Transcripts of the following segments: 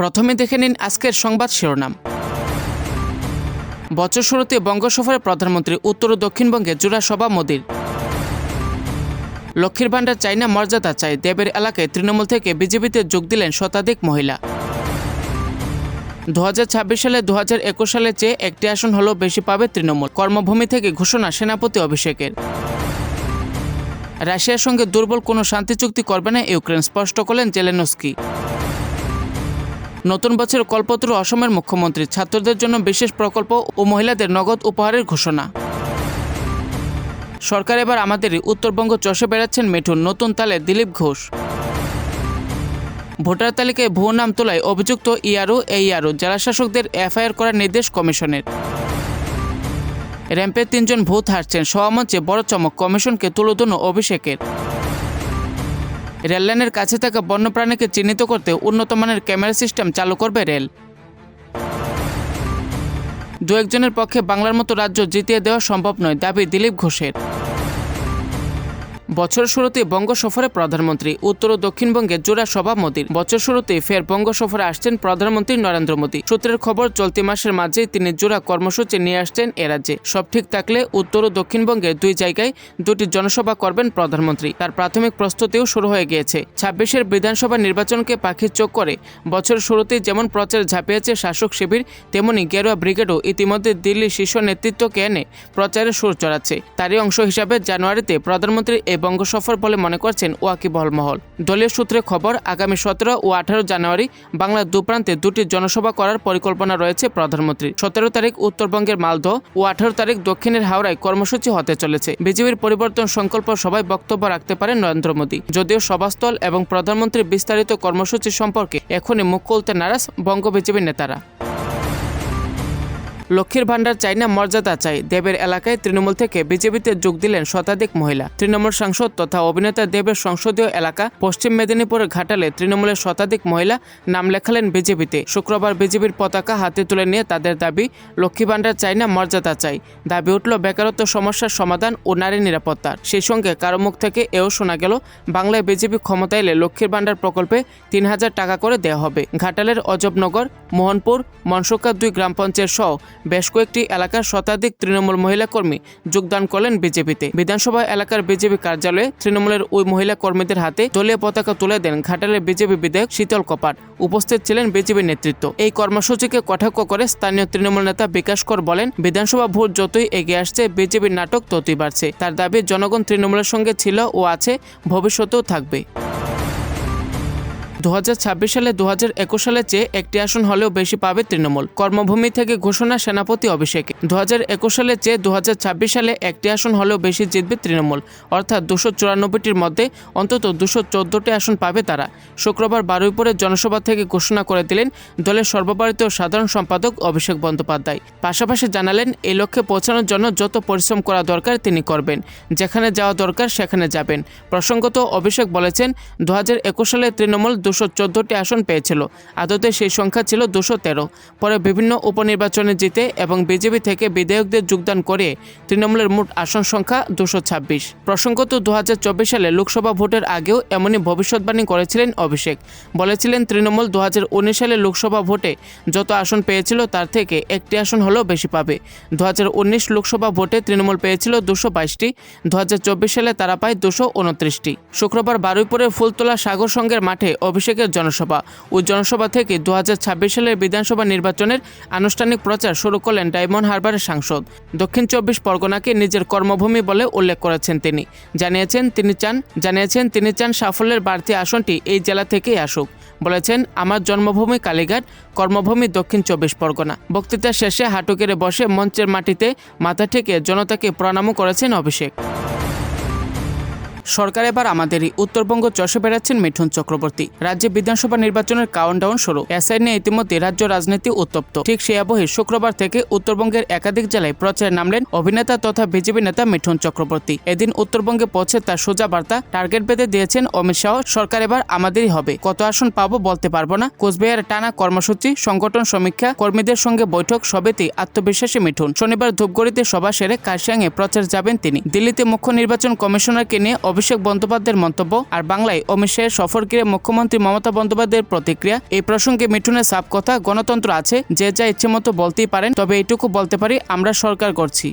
প্রথমে দেখে নিন আজকের সংবাদ শিরোনাম। বছর শুরুতে বঙ্গ সফরে প্রধানমন্ত্রী উত্তর ও দক্ষিণবঙ্গে জোড়া সভা মোদীর। লক্ষ্মীর ভাণ্ডার চাই না মর্যাদা চাই, দেবের এলাকায় তৃণমূল থেকে বিজেপিতে যোগ দিলেন শতাধিক মহিলা। দু হাজার ছাব্বিশ সালে দু হাজার একুশ সালে চেয়ে একটি আসন হলেও বেশি পাবে তৃণমূল, কর্মভূমি থেকে ঘোষণা সেনাপতি অভিষেকের। রাশিয়ার সঙ্গে দুর্বল কোনো শান্তি চুক্তি করবে না ইউক্রেন, স্পষ্ট করলেন জেলেনস্কি। নতুন বছরের কল্পতরু অসমের মুখ্যমন্ত্রী। ছাত্রদের জন্য বিশেষ প্রকল্প ও মহিলাদের নগদ উপহারের ঘোষণা। সরকার এবার আমাদেরই উত্তরবঙ্গ চষে বেড়াচ্ছেন মিঠুন। নতুন তালে দিলীপ ঘোষ। ভোটার তালিকায় ভুয়ো নাম তোলায় অভিযুক্ত ইয়ারু এ ইয়ারু জেলাশাসকদের এফআইআর করার নির্দেশ কমিশনের। র্যাম্পে তিনজন ভূত হারছেন। সমামঞ্চে বড় চমক কমিশনকে তুলোধনো অভিষেকের। রেললাইনের কাছে থাকা বন্যপ্রাণীকে চিহ্নিত করতে উন্নত মানের ক্যামেরা সিস্টেম চালু করবে রেল। দু একজনের পক্ষে বাংলার মতো রাজ্য জিতিয়ে দেওয়া সম্ভব নয়, দাবি দিলীপ ঘোষের। বছর শুরুতে বঙ্গ সফরে প্রধানমন্ত্রী, উত্তর ও দক্ষিণবঙ্গে জোড়া সভা মোদীর বছর শুরুতে ফের বঙ্গ সফরে আসছেন প্রধানমন্ত্রী নরেন্দ্র মোদী। সূত্রের খবর, চলতি মাসের মাঝেই তিনি জোড়া কর্মসূচি নিয়ে আসছেন এ রাজ্যে। সব ঠিক থাকলে উত্তর ও দক্ষিণবঙ্গের দুই জায়গায় দুটি জনসভা করবেন প্রধানমন্ত্রী। তার প্রাথমিক প্রস্তুতিও শুরু হয়ে গিয়েছে। ছাব্বিশের বিধানসভা নির্বাচনকে পাখির চোখ করে বছর শুরুতেই যেমন প্রচার ঝাঁপিয়েছে শাসক শিবির, তেমনি গেরুয়া ব্রিগেডও ইতিমধ্যে দিল্লির শীর্ষ নেতৃত্বকে এনে প্রচারে সুর চড়াচ্ছে। তারই অংশ হিসাবে জানুয়ারিতে প্রধানমন্ত্রী এই বঙ্গ সফর বলে মনে করছেন ওয়াকিবহল মহল দলীয় সূত্রে খবর, আগামী সতেরো ও আঠারো জানুয়ারি বাংলার দুপ্রান্তে দুটি জনসভা করার পরিকল্পনা রয়েছে প্রধানমন্ত্রী সতেরো তারিখ উত্তরবঙ্গের মালদহ ও আঠারো তারিখ দক্ষিণের হাওড়ায় কর্মসূচি হতে চলেছে। বিজেপির পরিবর্তন সংকল্প সভায় বক্তব্য রাখতে পারেন নরেন্দ্র মোদী। যদিও সভাস্থল এবং প্রধানমন্ত্রীর বিস্তারিত কর্মসূচি সম্পর্কে এখনই মুখ খুলতে নারাজ বঙ্গ বিজেপি নেতারা। লক্ষ্মীর ভাণ্ডার চাই না, মর্যাদা চাই। দেবের এলাকায় তৃণমূল থেকে বিজেপিতে যোগ দিলেন শতাধিক মহিলা। তৃণমূল সাংসদ তথা অভিনেতা দেবের সংসদীয় এলাকা পশ্চিম মেদিনীপুরের ঘাটালে তৃণমূলের শতাধিক মহিলা নাম লেখালেন বিজেপিতে। শুক্রবার বিজেপির পতাকা হাতে তুলে নিয়ে তাদের দাবি লক্ষ্মী ভাণ্ডার চাই না, মর্যাদা চাই। দাবি উঠল বেকারত্ব সমস্যার সমাধান ও নারী নিরাপত্তার সেই সঙ্গে কারও মুখ থেকে এও শোনা গেল, বাংলায় বিজেপি ক্ষমতা এলে লক্ষ্মীর ভাণ্ডার প্রকল্পে তিন হাজার টাকা করে দেওয়া হবে। ঘাটালের অজবনগর, মোহনপুর মনসুকা দুই গ্রাম পঞ্চায়েত সহ বেশ কয়েকটি এলাকার শতাধিক তৃণমূল মহিলা কর্মী যোগদান করলেন বিজেপিতে। বিধানসভা এলাকার বিজেপি কার্যালয়ে তৃণমূলের ওই মহিলা কর্মীদের হাতে দলীয় পতাকা তুলে দেন ঘাটালের বিজেপি বিধায়ক শীতল কপাট। উপস্থিত ছিলেন বিজেপি নেতৃত্ব। এই কর্মসূচিকে কটাক্ষ করে স্থানীয় তৃণমূল নেতা বিকাশ কর বলেন, বিধানসভা ভোট যতই এগিয়ে আসছে, বিজেপির নাটক ততই বাড়ছে। তার দাবি, জনগণ তৃণমূলের সঙ্গে ছিল ও আছে, ভবিষ্যতেও থাকবে। দু হাজার ছাব্বিশ সালে দু সালের চেয়ে একটি আসন হলেও বেশি পাবে তৃণমূল। কর্মভূমি থেকে ঘোষণা সেনাপতি অভিষেক। দু সালের চেয়ে দু হাজার ছাব্বিশ সালে একটি আসন হলেও বেশি জিতবে তৃণমূল। অর্থাৎ দুশো চুরানব্বইটির মধ্যে অন্তত দুশো চোদ্দোটি আসন পাবে তারা। শুক্রবার বারুইপুরে জনসভা থেকে ঘোষণা করে দিলেন দলের সর্বভারতীয় সাধারণ সম্পাদক অভিষেক বন্দ্যোপাধ্যায়। পাশাপাশি জানালেন এই লক্ষ্যে পৌঁছানোর জন্য যত পরিশ্রম করা দরকার তিনি করবেন। যেখানে যাওয়া দরকার সেখানে যাবেন। প্রসঙ্গত অভিষেক বলেছেন দু হাজার একুশ সালে তৃণমূল দুশো চোদ্দোটি আসন পেয়েছিল। আদতে সেই সংখ্যা ছিল দুশো তেরো। পরে বিভিন্ন উপনির্বাচনে জিতে এবং বিজেপি থেকে বিধায়কদের যোগদান করে তৃণমূলের মোট আসন সংখ্যা দুশো ছাব্বিশ। প্রসঙ্গত দুহাজার চব্বিশ সালে লোকসভা ভোটের আগেও এমনই ভবিষ্যৎবাণী করেছিলেন অভিষেক। বলেছিলেন তৃণমূল দু হাজার উনিশ সালে লোকসভা ভোটে যত আসন পেয়েছিল তার থেকে একটি আসন হলেও বেশি পাবে। দু হাজার উনিশ লোকসভা ভোটে তৃণমূল পেয়েছিল দুশো বাইশটি। দু হাজার চব্বিশ সালে তারা পায় দুশো উনত্রিশটি। শুক্রবার বারুইপুরের ফুলতলা সাগর সংঘের মাঠে অভিষেকের জনসভা ওই জনসভা থেকে দু হাজার ছাব্বিশ সালের বিধানসভা নির্বাচনের আনুষ্ঠানিক প্রচার শুরু করলেন ডায়মন্ড হারবারের সাংসদ। দক্ষিণ চব্বিশ পরগনাকে নিজের কর্মভূমি বলে উল্লেখ করেছেন তিনি। জানিয়েছেন, তিনি চান, জানিয়েছেন, তিনি চান সাফল্যের বাড়তি আসনটি এই জেলা থেকেই আসুক। বলেছেন, আমার জন্মভূমি কালীঘাট, কর্মভূমি দক্ষিণ চব্বিশ পরগনা। বক্তৃতা শেষে হাঁটু কেড়ে বসে মঞ্চের মাটিতে মাথা ঠেকে জনতাকে প্রণামও করেছেন অভিষেক। সরকার এবার আমাদেরই উত্তরবঙ্গ চষে বেড়াচ্ছেন মিঠুন চক্রবর্তী। রাজ্যে বিধানসভা নির্বাচনের কাউন্টডাউন শুরু। এসআই নিয়ে ইতিমধ্যে রাজ্য রাজনীতি উত্তপ্ত। ঠিক সেই আবহে শুক্রবার থেকে উত্তরবঙ্গের একাধিক জেলায় প্রচারে নামলেন অভিনেতা তথা বিজেপি নেতা মিঠুন চক্রবর্তী। এদিন উত্তরবঙ্গে পৌঁছে তার সোজা বার্তা, টার্গেট বেঁধে দিয়েছেন অমিত শাহ, সরকার এবার আমাদেরই হবে। কত আসন পাবো বলতে পারব না। কোচবিহার টানা কর্মসূচি, সংগঠন সমীক্ষা, কর্মীদের সঙ্গে বৈঠক, সবেতেই আত্মবিশ্বাসী মিঠুন। শনিবার ধূপগড়িতে সভা সেরে কাশিয়াংয়ে প্রচার যাবেন তিনি। দিল্লিতে মুখ্য নির্বাচন কমিশনারকে নিয়ে অভিষেক বন্দ্যোপাধ্যায়ের মন্তব্য। আর বাংলায় অমিত শাহের সফর ঘিরে মুখ্যমন্ত্রী মমতা বন্দ্যোপাধ্যায়ের প্রতিক্রিয়া। এই প্রসঙ্গে মিঠুনের সাপ কথা গণতন্ত্র আছে, যে যা ইচ্ছে মতো বলতেই পারেন, তবে এইটুকু বলতে পারি, আমরা সরকার করছি।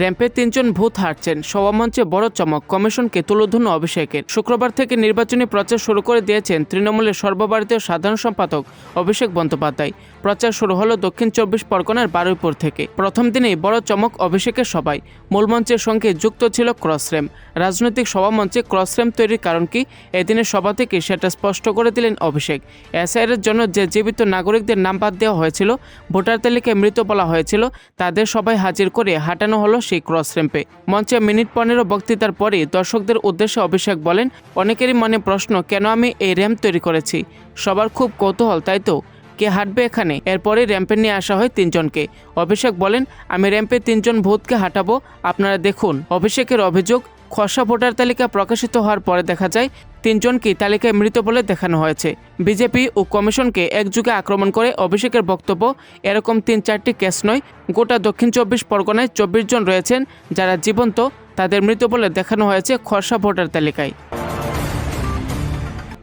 র্যাম্পে তিনজন ভূত হারছেন। সভামঞ্চে বড় চমক। কমিশনকে তুলোধন্য অভিষেকের। শুক্রবার থেকে নির্বাচনী প্রচার শুরু করে দিয়েছেন তৃণমূলের সর্বভারতীয় সাধারণ সম্পাদক অভিষেক বন্দ্যোপাধ্যায়। প্রচার শুরু হলো দক্ষিণ চব্বিশ পরগনার বারুইপুর থেকে। প্রথম দিনেই বড় চমক অভিষেকের সবাই মূলমঞ্চের সঙ্গে যুক্ত ছিল ক্রসরেম। রাজনৈতিক সভামঞ্চে ক্রসরেম তৈরির কারণ কি? এদিনের সভা থেকে সেটা স্পষ্ট করে দিলেন অভিষেক। এসআইয়ের জন্য যে জীবিত নাগরিকদের নাম বাদ দেওয়া হয়েছিল, ভোটার তালিকায় মৃত বলা হয়েছিল, তাদের সবাই হাজির করে হাঁটানো হলো সেই ক্রস র্যাম্পে। মঞ্চে মিনিট পনেরো বক্তৃতার পরে দর্শকদের উদ্দেশ্যে অভিষেক বলেন, অনেকেরই মনে প্রশ্ন, কেন আমি এই র্যাম্প তৈরি করেছি? সবার খুব কৌতূহল, তাই তো? কে হাঁটবে এখানে? এরপরে র্যাম্পে নিয়ে আসা হয় তিনজনকে। অভিষেক বলেন, আমি র্যাম্পে তিনজন ভূতকে হাঁটাবো, আপনারা দেখুন। অভিষেকের অভিযোগ খসড়া ভোটার তালিকা প্রকাশিত হওয়ার পরে দেখা যায় তিনজনকেই তালিকায় মৃত বলে দেখানো হয়েছে। বিজেপি ও কমিশনকে একযুগে আক্রমণ করে অভিষেকের বক্তব্য, এরকম তিন চারটি কেস নয়, গোটা দক্ষিণ চব্বিশ পরগনায় চব্বিশ জন রয়েছেন যারা জীবন্ত, তাদের মৃত বলে দেখানো হয়েছে খসড়া ভোটার তালিকায়।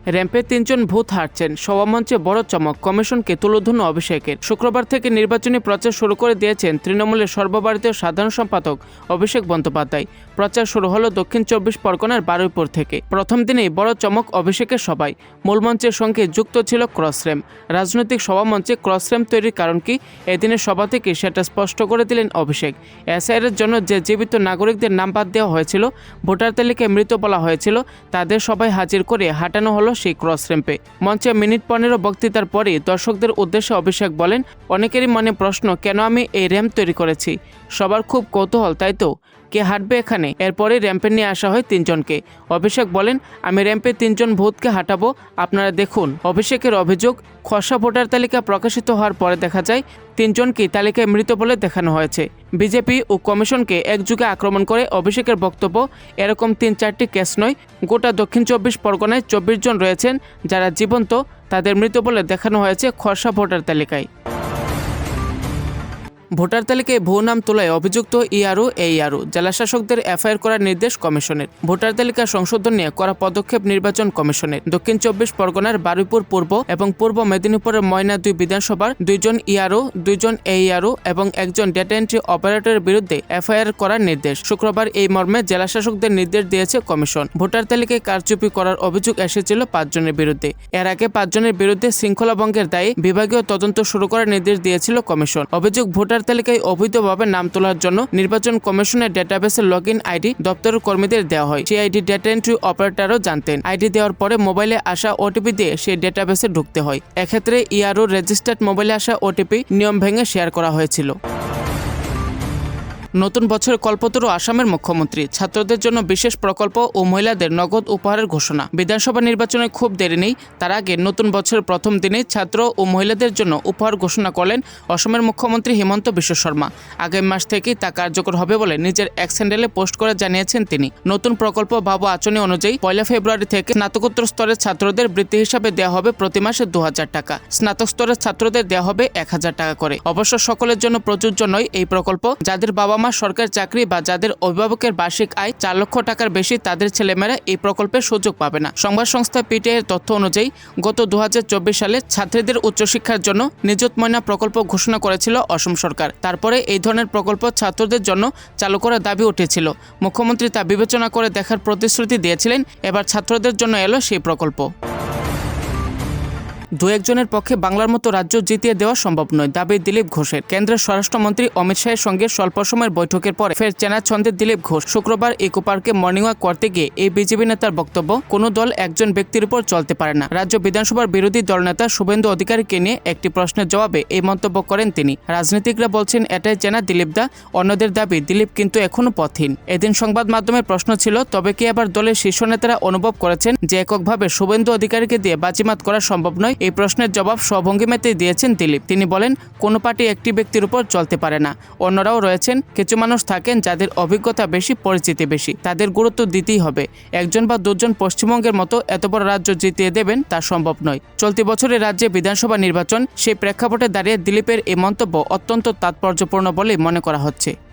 র্যাম্পে তিনজন ভূত হারছেন সভামঞ্চে বড় চমক, কমিশনকে তুলোধন্য অভিষেকের। শুক্রবার থেকে নির্বাচনী প্রচার শুরু করে দিয়েছেন তৃণমূলের সর্বভারতীয় সাধারণ সম্পাদক অভিষেক বন্দ্যোপাধ্যায়। প্রচার শুরু হলো দক্ষিণ চব্বিশ পরগনার বারুইপুর থেকে। প্রথম দিনেই বড় চমক অভিষেকের সবাই মূলমঞ্চের সঙ্গে যুক্ত ছিল ক্রসরেম। রাজনৈতিক সভামঞ্চে ক্রসরেম তৈরির কারণ কি? এদিনের সভা থেকে সেটা স্পষ্ট করে দিলেন অভিষেক। এসআইয়ের জন্য যে জীবিত নাগরিকদের নাম বাদ দেওয়া হয়েছিল, ভোটার তালিকায় মৃত বলা হয়েছিল, তাদের সবাই হাজির করে হাঁটানো হলো সেই ক্রস র্যাম্পে। মঞ্চে মিনিট পনেরো বক্তৃতার পরে দর্শকদের উদ্দেশ্যে অভিষেক বলেন, অনেকেরই মনে প্রশ্ন, কেন আমি এই র্যাম্প তৈরি করেছি? সবার খুব কৌতূহল, তাই তো? কে হাঁটবে এখানে? এরপরে র্যাম্পে নিয়ে আসা হয় তিনজনকে। অভিষেক বলেন, আমি র্যাম্পে তিনজন ভূতকে হাঁটাবো। আপনারা দেখুন। অভিষেকের অভিযোগ, খসড়া ভোটার তালিকা প্রকাশিত হওয়ার পরে দেখা যায়, তিনজনকেই তালিকায় মৃত বলে দেখানো হয়েছে। বিজেপি ও কমিশনকে একযুগে আক্রমণ করে অভিষেকের বক্তব্য, এরকম তিন চারটি কেস নয়। গোটা দক্ষিণ চব্বিশ পরগনায় চব্বিশ জন রয়েছেন, যারা জীবন্ত, তাদের মৃত বলে দেখানো হয়েছে খসড়া ভোটার তালিকায়। ভোটার তালিকায় ভুয়ো নাম তোলায় অভিযুক্ত ইআরও, এইআরও। জেলা শাসকদের এফআইআর করার নির্দেশ কমিশনের। ভোটার তালিকা সংশোধন নিয়ে করা পদক্ষেপ নির্বাচন কমিশনের। দক্ষিণ চব্বিশ পরগনার বারুইপুর পূর্ব এবং পূর্ব মেদিনীপুরের ময়না দুই বিধানসভার দুইজন ইআরও, দুইজন এইআরও এবং একজন ডেটা এন্ট্রি অপারেটরের বিরুদ্ধে এফআইআর করার নির্দেশ। শুক্রবার এই মর্মে জেলা শাসকদের নির্দেশ দিয়েছে কমিশন। ভোটার তালিকায় কারচুপি করার অভিযোগ এসেছিল পাঁচজনের বিরুদ্ধে। এর আগে পাঁচজনের বিরুদ্ধে শৃঙ্খলাভঙ্গের দায়ে বিভাগীয় তদন্ত শুরু করার নির্দেশ দিয়েছিল কমিশন। অভিযোগ ভোটার তালিকায় অবৈধভাবে নাম তোলার জন্য নির্বাচন কমিশনের ডেটাবেসের লগ ইন আইডি দপ্তর কর্মীদের দেওয়া হয়। সেই আইডি ডেটা এন্ট্রি অপারেটরও জানতেন। আইডি দেওয়ার পরে মোবাইলে আসা ওটিপি দিয়ে সেই ডেটাবেসে ঢুকতে হয়। এক্ষেত্রে ইআরও রেজিস্টার্ড মোবাইলে আসা ওটিপি নিয়ম ভেঙে শেয়ার করা হয়েছিল। নতুন বছর কল্পতরু আসামের মুখ্যমন্ত্রী। ছাত্রদের জন্য বিশেষ প্রকল্প ও মহিলাদের নগদ উপহারের ঘোষণা। বিধানসভা নির্বাচনে খুব দেরি নেই। তার আগে নতুন বছরের প্রথম দিনে ছাত্র ও মহিলাদের জন্য উপহার ঘোষণা করলেন অসমের মুখ্যমন্ত্রী হিমন্ত বিশ্ব শর্মা। আগামী মাস থেকেই তা কার্যকর হবে বলে নিজের এক স্যান্ডেলে পোস্ট করে জানিয়েছেন তিনি। নতুন প্রকল্প বাবু আচরণী অনুযায়ী পয়লা ফেব্রুয়ারি থেকে স্নাতকোত্তর স্তরের ছাত্রদের বৃত্তি হিসাবে দেওয়া হবে প্রতি মাসে দু হাজার টাকা। স্নাতক স্তরের ছাত্রদের দেওয়া হবে এক হাজার টাকা করে। অবশ্য সকলের জন্য প্রযোজ্য নয় এই প্রকল্প। যাদের বাবা মা সরকারি চাকরি বা যাদের অভিভাবকের বার্ষিক আয় চার লক্ষ টাকার বেশি, তাদের ছেলেমেয়েরা এই প্রকল্পের সুযোগ পাবে না। সংবাদ সংস্থা পিটিআই এর তথ্য অনুযায়ী, গত দুহাজার চব্বিশ সালে ছাত্রীদের উচ্চশিক্ষার জন্য নিযুত ময়না প্রকল্প ঘোষণা করেছিল অসম সরকার। তারপরে এই ধরনের প্রকল্প ছাত্রদের জন্য চালু করার দাবি উঠেছিল। মুখ্যমন্ত্রী তা বিবেচনা করে দেখার প্রতিশ্রুতি দিয়েছিলেন। এবার ছাত্রদের জন্য এলো সেই প্রকল্প। দু একজনের পক্ষে বাংলার মতো রাজ্য জিতিয়ে দেওয়া সম্ভব নয়, দাবি দিলীপ ঘোষের। কেন্দ্রের স্বরাষ্ট্রমন্ত্রী অমিত শাহের সঙ্গে স্বল্প সময়ের বৈঠকের পরে ফের চেনা ছন্দে দিলীপ ঘোষ। শুক্রবার ইকো পার্কে মর্নিং ওয়াক করতে গিয়ে এই বিজেপি নেতার বক্তব্য, কোনো দল একজন ব্যক্তির উপর চলতে পারে না। রাজ্য বিধানসভার বিরোধী দলনেতা শুভেন্দু অধিকারীকে নিয়ে একটি প্রশ্নের জবাবে এই মন্তব্য করেন তিনি। রাজনীতিকরা বলছেন, এটাই চেনা দিলীপ দা, অন্যদের দাবি, দিলীপ কিন্তু এখনও পথহীন। এদিন সংবাদ মাধ্যমের প্রশ্ন ছিল, তবে কি আবার দলের শীর্ষ নেতারা অনুভব করেছেন যে এককভাবে শুভেন্দু অধিকারীকে দিয়ে বাজিমাত করা সম্ভব নয়? এই প্রশ্নের জবাব স্বভঙ্গিমাতেই দিয়েছেন দিলীপ। তিনি বলেন, কোনো পার্টি একটি ব্যক্তির উপর চলতে পারে না। অন্যরাও রয়েছেন, কিছু মানুষ থাকেন যাদের অভিজ্ঞতা বেশি, পরিচিতি বেশি। তাদের গুরুত্ব দিতেই হবে। একজন বা দুজন পশ্চিমবঙ্গের মতো এত বড় রাজ্য জিতিয়ে দেবেন তা সম্ভব নয়। চলতি বছরে রাজ্যে বিধানসভা নির্বাচন, সেই প্রেক্ষাপটে দাঁড়িয়ে দিলীপের এই মন্তব্য অত্যন্ত তাৎপর্যপূর্ণ বলে মনে করা হচ্ছে।